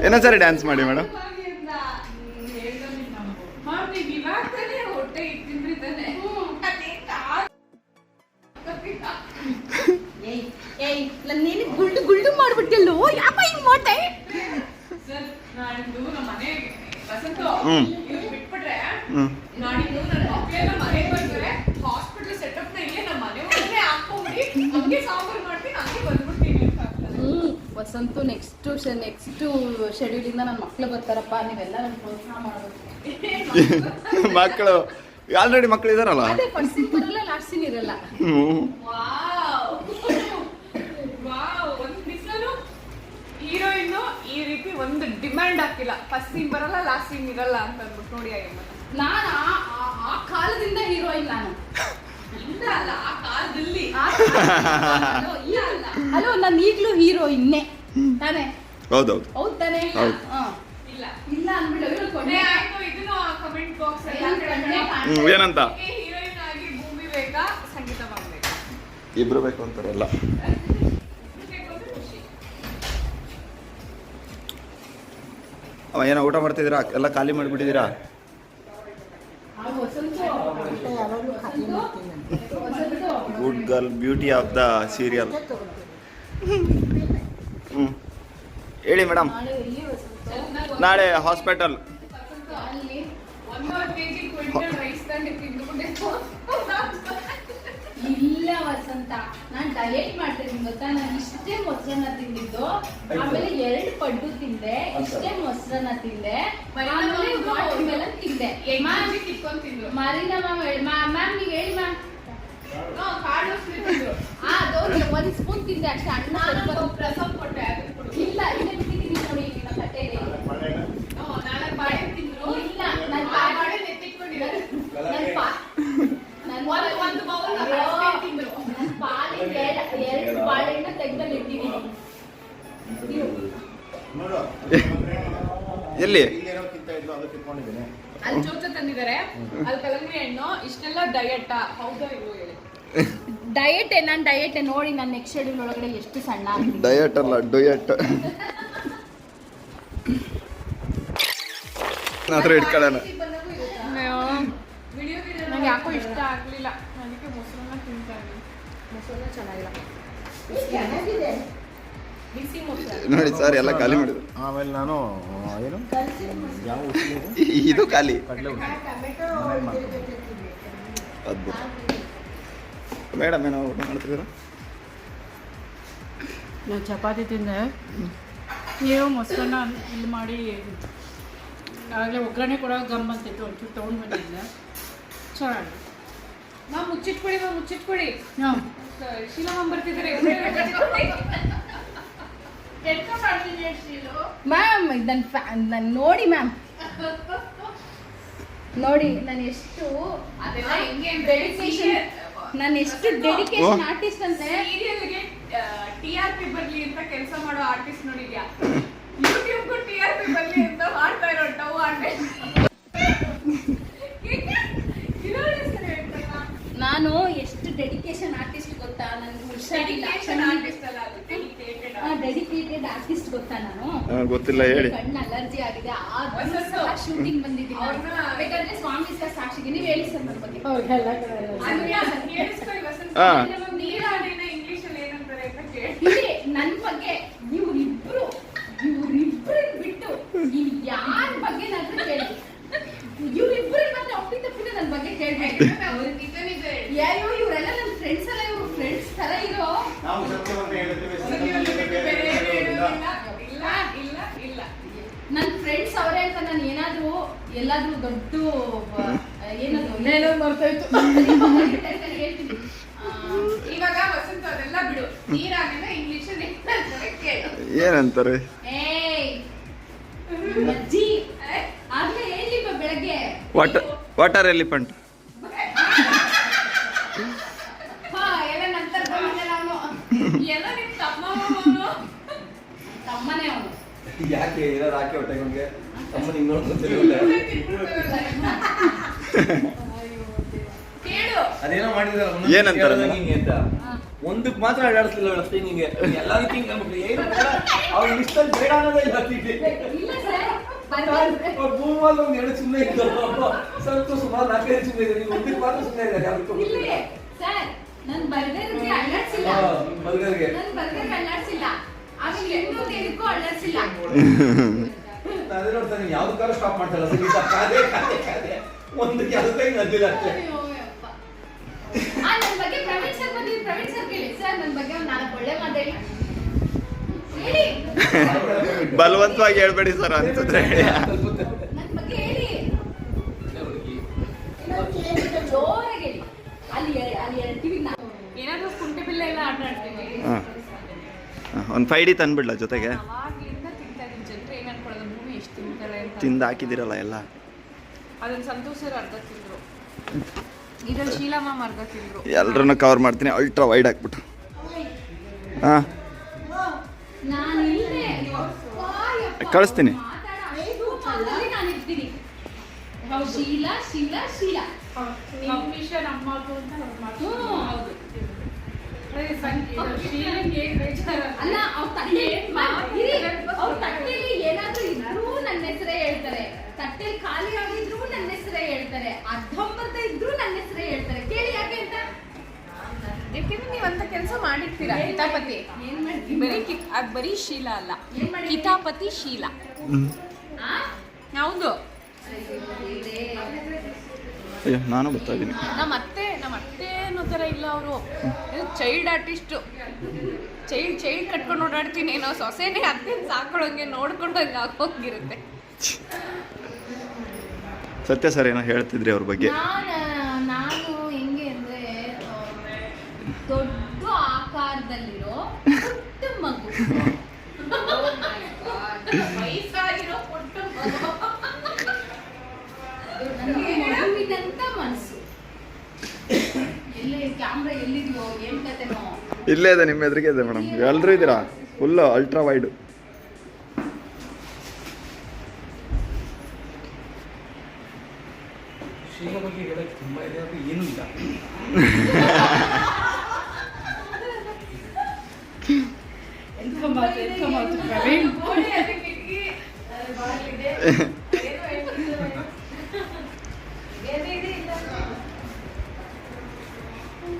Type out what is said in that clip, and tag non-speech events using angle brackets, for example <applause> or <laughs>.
ಇನ್ನೊಂದ್ಸರಿ ಡ್ಯಾನ್ಸ್ ಮಾಡಿ ಮೇಡಮ್ ಗುಲ್ಡು ಗುಲ್ಡು ಮಾಡ್ಬಿಟ್ಟಿಲ್ಲೋ ಯಾಕ ಹಿಂಗ್ ಮಾಡ್ದೆ ಸರ್ ಹ್ಮ್. ಮನೆಗೆ ಹಾಸ್ಪಿಟಲ್ ಸೆಟಪ್ ಇಲ್ಲೇ ನಮ್ಮ ಮನೆ ಹಾಕೊಂಡ್ಬಿಡಿ ಸಾಂಬಾರ್ ಮಾಡ್ತೀನಿ ಹಂಗೆ ಬಂದ್ಬಿಡ್ತೀನಿ ಅಂತ ಆಗ್ತದೆ. ವಸಂತು ನೆಕ್ಸ್ಟ್ ನೆಕ್ಸ್ಟ್ ಶೆಡ್ಯೂಲ್ ಇಂದ ನನ್ನ ಮಕ್ಳು ಬರ್ತಾರಪ್ಪ ನೀವೆಲ್ಲ ನನ್ನ ಪ್ರೋತ್ಸಾಹ ಮಾಡಬೇಕು ಮಕ್ಕಳು ಆಲ್ರೆಡಿ ಮಕ್ಕಳು ಇದಾರಲ್ಲ ಅದೇ ಫಸ್ಟ್ ಸೀನ್ ಬರಲ್ಲ ಲಾಸ್ಟ್ ಸೀನ್ ಇರಲ್ಲ ಹೀರೋಯಿನ್ ಈ ರೀತಿ ಒಂದು ಡಿಮ್ಯಾಂಡ್ ಹಾಕಿಲ್ಲ ಫಸ್ಟ್ ಸೀನ್ ಬರಲ್ಲ ಲಾಸ್ಟ್ ಸೀನ್ ಇರಲ್ಲ ಅಂತ ಅಂದ್ಬಿಟ್ಟು ನೋಡಿ ಅಯ್ಯಮ್ಮ ನಾನು ಆ- ಕಾಲದಿಂದ ಹೀರೋಯಿನ್ ನಾನು ಇಲ್ಲ ಅಲ್ಲ ಆ ಕಾಲದಲ್ಲಿ ಇಲ್ಲ ಅಲ್ಲ ಹಲೋ ನಾನು ಈಗಲೂ ಹೀರೋಯಿನ್ನೇ ತಾನೇ? ಹೌದೌದು. ಹೌದ್ ತಾನೇ? ಹೌದು. ಇಲ್ಲ. ಇಲ್ಲ ಅಂದ್ಬಿಟ್ಟು ಇವ್ರು ಕೊನೆ ಕೊನೆ ಆಯ್ತು ಇದನ್ನು ಕಮೆಂಟ್ ಬಾಕ್ಸ್ ಹ್ಞೂ ಏನಂತ? ಹೀರೋಯಿನ್ ಆಗಿ ಭೂಮಿ ಬೇಕಾ ಸಂಗೀತ ಮಾಡ್ಬೇಕಾ? ಇಬ್ರು ಬೇಕು ಅಂತಾರಲ್ಲ ಬೇಕು ಅಂದ್ರೆ ಖುಷಿ ಅವ ಏನೋ ಊಟ ಮಾಡ್ತಿದ್ದೀರಾ? ಎಲ್ಲ ಖಾಲಿ ಮಾಡಿಬಿಟ್ಟಿದ್ದೀರಾ? Vasanth. Good girl beauty of the serial ಹೇಳಿ ಮೇಡಮ್. ನಾಳೆ ಹಾಸ್ಪಿಟಲ್. ಅಲ್ಲಿ ಒಂದೂವರೆ ಕೆಜಿ ಕ್ವಿಂಟಲ್ ರೈಸ್ ತಂದು ತಿಂದ್ಬಿಟ್ಟು ಇಲ್ಲ ವಸಂತ ನಾನು ಡಯಟ್ ಮಾಡ್ತೀನಿ ಗೊತ್ತಾ? ನಾನು ಇಷ್ಟೇ ಮೊಸರನ್ನ ತಿಂದಿದ್ದು. ಆಮೇಲೆ ಎರಡು ಪಡ್ಡು ತಿಂದೆ ಇಷ್ಟೇ ಮೊಸರನ್ನ ತಿಂದೆ. ಆಮೇಲೆ ತಿಂದೆ. ಮಾರಿನಾ ಮ್ಯಾಮ್ ಮ್ಯಾಮ್ ನೀವು ಹೇಳಿ ಮ್ಯಾಮ್ ಹಾ, ಕಾಳು ಉಸ್ಲಿ ಆ ದೋಸೆ ಒಂದ್ ಸ್ಪೂನ್ ತಿಂದೆ ಅಷ್ಟೇ ಅಣ್ಣ <laughs> ಎಲ್ಲಿ? ಅಲ್ಲಿ ಚೋಚ ತಂದಿದ್ದಾರೆ. ಅಲ್ಲಿ ಕಲಂಗಡಿ ಹಣ್ಣು ಇಷ್ಟೆಲ್ಲ ಡಯಟ್ ಹೌದಾ ಇವು ಹೇಳಿ. ಡಯಟ್ ನಾನು ಡಯಟ್ ನೋಡಿ ನಾನು ನೆಕ್ಸ್ಟ್ ಶೆಡ್ಯೂಲ್ ಒಳಗಡೆ ಎಷ್ಟು ಸಣ್ಣ ಡಯಟ್ ಅಲ್ಲ ಡಯಟ್ <laughs> ಹತ್ರ ಇಟ್ಕೊಳ್ಳೋಣ. ನಂಗೆ ಯಾಕೋ ಇಷ್ಟ ಆಗ್ಲಿಲ್ಲ. ಅದಕ್ಕೆ ಮೊಸರನ್ನ ತಿಂತಾ ಇದ್ದೀನಿ. ಮೊಸರನ್ನ ಚೆನ್ನಾಗಿಲ್ಲ. ನೋಡಿ ಸರ್ ಎಲ್ಲ ಖಾಲಿ ಮಾಡಿದ್ರು. ಆಮೇಲೆ ನಾನು ಏನು? ಯಾವ ಇದು? ಖಾಲಿ. ಅದ್ಭುತ. ಮೇಡಮ್ ಏನೋ ಊಟ ಮಾಡ್ತಿದ್ದೀರಾ? ನಾನು ಚಪಾತಿ ತಿಂದೆ. ನೀವು ಮೊಸರನ್ನ ಇಲ್ಲಿ ಮಾಡಿ ಆಗಲೇ ಒಗ್ಗರಣೆ ಕೊಡೋ ಗಮ್ ಅಂತಿತ್ತು ಒಂಚೂರು ತೊಗೊಂಡು ಬಂದಿದ್ದೆ. ಚೆನ್ನಾಗಿ ನಾವು ಮುಚ್ಚಿಟ್ಕೊಡಿ ನಾವು ಮುಚ್ಚಿಟ್ಕೊಡಿ. ಹಾಂ. ಶೀಲಾ ಬರ್ತಿದ್ದಾರೆ? ಮ್ಯಾಮ್ ನನ್ನ ಫ್ಯಾ ನನ್ನ ನೋಡಿ ಮ್ಯಾಮ್ ನೋಡಿ ನಾನು ಎಷ್ಟು ಡೆಡಿಕೇಶನ್ ನಾನು ಎಷ್ಟು ಡೆಡಿಕೇಶನ್ ಆರ್ಟಿಸ್ಟ್ ಅಂದ್ರೆ ಸೀರಿಯಲ್ಗೆ ಟಿ ಆರ್ ಪಿ ಬರ್ಲಿ ಅಂತ ಕೆಲಸ ಮಾಡೋ ಆರ್ಟಿಸ್ಟ್ ನೋಡಿದ್ಯಾ? ಯೂಟ್ಯೂಬ್ಗೂ ಟಿ ಆರ್ ಪಿ ಬರ್ಲಿ ಅಂತ ಮಾಡ್ತಾ ಇರೋ ಟವ್ ಆರ್ಟಿಸ್ಟ್ ನಾನು ಎಷ್ಟು ಡೆಡಿಕೇಶನ್ ಆರ್ಟಿಸ್ಟ್ ಗೊತ್ತಾ? ನನಗೆ ಹುಷಾರಿಲ್ಲ. ಆರ್ಟಿಸ್ಟ್ ಅಲ್ಲ ಅದು. ಡೆಡಿಕೇಟೆಡ್ ಆರ್ಟಿಸ್ಟ್ ಗೊತ್ತಾ ನಾನು? ಗೊತ್ತಿಲ್ಲ ಹೇಳಿ. ಕಣ್ಣು ಅಲರ್ಜಿ ಆಗಿದೆ. ಆ. ಶೂಟಿಂಗ್ ಬಂದಿದ್ದೀನಿ ಬೇಕಾದ್ರೆ ಸ್ವಾಮಿ ಸರ್ ಸಾಕ್ಷಿಗೆ ನೀವು ಹೇಳಿ ಸರ್ ನನ್ನ ಬಗ್ಗೆ. ಅವ್ರಿಗೆಲ್ಲ ಅನ್ಯ, ಕೇಳಿಸ್ಕೊಳ್ಳಿ ವಸಂತ. ಹಾ. ನೀರಾಡಿನ ಇಂಗ್ಲಿಷ್ ಅಲ್ಲಿ ಏನಂತಾರೆ ಅಂತ ಕೇಳಿ. ಇಲ್ಲಿ ನನ್ನ ಬಗ್ಗೆ ಇವ್ರಿಬ್ರು ಇವ್ರಿಬ್ರು ಬಿಟ್ಟು ನೀವು ಯಾರ ಬಗ್ಗೆ ನನ್ನ ಕೇಳಿ. ಇವ್ರಿಬ್ರು ಮತ್ತೆ ನನ್ನ ಬಗ್ಗೆ ಕೇಳ್ಬೇಕು ಅವ್ರು ನಿಜ ನಿಜ ಹೇಳಿ. ಯಾರೋ ಇವರೆಲ್ಲ ನನ್ನ ಫ್ರೆಂಡ್ಸ್ ಅಲ್ಲ ಇವ್ರು ಫ್ರೆಂಡ್ಸ್ ತರ ಇರೋ ಬೇರೆ ಏನು ಇಲ್ಲ ಇಲ್ಲ ಇಲ್ಲ ಇಲ್ಲ ನನ್ನ ಫ್ರೆಂಡ್ಸ್ ಅವರೇ ಅಂತ ನಾನು ಏನಾದ್ರೂ ಎಲ್ಲಾದ್ರೂ ದೊಡ್ಡ ಇವಾಗ ವಸಂತ ಅದೆಲ್ಲ ಬಿಡು. ನೀರಾಗಿಲ್ಲ ಇಂಗ್ಲಿಷ್ ಅಲ್ಲಿ ಏನಂತಾರೆ? ವಾಟರ್ ವಾಟರ್ ಎಲಿಫೆಂಟ್ ಹಾ ಎಲ್ಲ ನಂತರ ಬಂದಿದ್ದಲ್ಲ ಅವನು ಎಲ್ಲ ನಿಮ್ ತಮ್ಮ ಮಾಮನು. ತಮ್ಮನೇ ಯಾಕೆ ಏನಾದ್ರು ಹಾಕಿ ಹೊಟ್ಟೆಗೆ ನಮಗೆ ತಮ್ಮನ ಅದೇನೋ ಮಾಡಿದ್ರೆ ಏನಂತಾರೆ ಹಿಂಗೆ ಅಂತ. ಒಂದಕ್ಕೆ ಮಾತ್ರ ಅಡ್ಡಾಡಿಸ್ಲಿಲ್ಲ ಅವಳು ಅಷ್ಟೇ ಹಿಂಗೆ ಎಲ್ಲದಕ್ಕೆ ಹಿಂಗೆ ಅಂದ್ಬಿಟ್ಟು ಏನು ಅವ್ರ ಲಿಸ್ಟಲ್ಲಿ ಬೇಡ ಅನ್ನೋದೇ ಇಲ್ಲ ತಿಂಡಿ. ಇಲ್ಲ ಸರ್. ಬರ್ತಾರೆ ಭೂಮಲ್ಲಿ ಒಂದು ಎರಡು ಸುಮ್ಮನೆ ಇದ್ದು ಸ್ವಲ್ಪ ಸುಮಾರು ನಾಲ್ಕೈದು ಸುಮ್ಮನೆ ಇದೆ ನೀವು ಒಂದಕ್ಕೆ ಮಾತ್ರ ಸುಮ್ಮನೆ ಇದೆ ಅದಕ್ಕೆ ಬರ್ಗರ್ಗೆ ಅದೇ ನೋಡ್ತಾನೆ ಯಾವ್ದಕ್ಕಾದ್ರೂ ಸ್ಟಾಪ್ ಮಾಡ್ತಾರಲ್ಲ ಸರ್ ಕಾದೆ ಕಾದೆ ಕಾದೆ. ಒಂದು ಕೆಲಸ ಅಷ್ಟೇ. ಅಯ್ಯೋ ಯಪ್ಪ. ಆ, ನನ್ ಬಗ್ಗೆ ಪ್ರವೀಣ್ ಸರ್ ಬಂದಿದ್ದು ಪ್ರವೀಣ್ ಸರ್ ಕೇಳಿ. ಸರ್ ನನ್ ಬಗ್ಗೆ ಒಂದ್ ನಾಲ್ಕು ಒಳ್ಳೆ ಹೇಳಿ. ಬಲವಂತವಾಗಿ ಹೇಳ್ಬೇಡಿ ಸರ್ ಅನ್ಸಿದ್ರೆ ಹೇಳಿ. ಒಂದು ಫೈವ್ ಡಿ ತಂದ್ಬಿಡ್ಲ ಜೊತೆಗೆ? ಅವಾಗಿಂದ ತಿಂತಾ ಇದ್ದೀನಿ. ಜನರು ಏನು ಅನ್ಕೊಳ್ಳೋದು? ಭೂಮಿ ಎಷ್ಟು ತಿಂತಾರೆ ಅಂತ. ತಿಂದು ಹಾಕಿದಿರಲ್ಲ ಎಲ್ಲ? ಅದನ್ನ ಸಂತೋಷ್ ಸರ್ ಅರ್ಧ ತಿಂದ್ರು. ಇದ್ರಲ್ಲಿ ಶೀಲಮ್ಮ ಅರ್ಧ ತಿಂದ್ರು. ಎಲ್ಲರನ್ನು ಕವರ್ ಮಾಡ್ತೀನಿ. ಅಲ್ಟ್ರಾ ವೈಡ್ ಹಾಕ್ಬಿಟ್ಟು ಹಾಂ. ಕಳಿಸ್ತೀನಿ. ಶೀಲಾ ಶೀಲಾ ಶೀಲಾ. ಅಲ್ಲ ಅವ್ರ ತಟ್ಟೆ ಅವ್ರ ತಟ್ಟೆಲಿ ಏನಾದ್ರೂ ಇದ್ರೂ ನನ್ನ ಹೆಸರೇ ಹೇಳ್ತಾರೆ. ತಟ್ಟೆಲಿ ಖಾಲಿ ಆಗಿದ್ರು ನನ್ನ ಹೆಸರೇ ಹೇಳ್ತಾರೆ. ಅರ್ಧಂಬರ್ಧ ಇದ್ರೂ ನನ್ನ ಹೆಸರೇ ಹೇಳ್ತಾರೆ. ಕೇಳಿ ಯಾಕೆ ಅಂತ? ಯಾಕೆಂದ್ರೆ ನೀವು ಅಂತ ಕೆಲಸ ಮಾಡಿರ್ತೀರಾ ಕಿತಾಪತಿ? ಏನ್ ಮಾಡ್ತೀನಿ ಬರೀ ಕಿಕ್ ಅದು ಬರೀ ಶೀಲ ಅಲ್ಲ? ಕಿತಾಪತಿ ಶೀಲ? ಹೌದು. ಅಯ್ಯೋ ನಾನು ಬರ್ತಾ ಇದ್ದೀನಿ ನಮ್ಮ ಅತ್ತೆ ನಮ್ಮ ಅತ್ತೆ ಅನ್ನೋ ಥರ ಇಲ್ಲ ಅವರು. ಚೈಲ್ಡ್ ಆರ್ಟಿಸ್ಟ್ ಚೈಲ್ಡ್ ಚೈಲ್ಡ್ ಕಟ್ಕೊಂಡು ಓಡಾಡ್ತೀನಿ ಏನೋ ಸೊಸೆನೇ ಅತ್ತೆ ಸಾಕೊಳ್ಳೋಂಗೆ ನೋಡ್ಕೊಂಡಂಗೆ ಆಗೋಗಿರುತ್ತೆ. ಸತ್ಯ ಸರ್ ಏನೋ ಹೇಳ್ತಿದ್ರಿ ಅವ್ರ ಬಗ್ಗೆ? ನಾನ ನಾನು ಹೆಂಗೆ ಅಂದ್ರೆ ದೊಡ್ಡ ಆಕಾರದಲ್ಲಿರೋ ಮಗು. <laughs> ಇಲ್ಲೇ ಇದೆ ನಿಮ್ಮ ಎದುರಿಗೆ ಇದೆ ಮೇಡಮ್ ಎಲ್ಲರೂ ಇದ್ದೀರಾ ಫುಲ್ಲು ಅಲ್ಟ್ರಾ ವೈಡು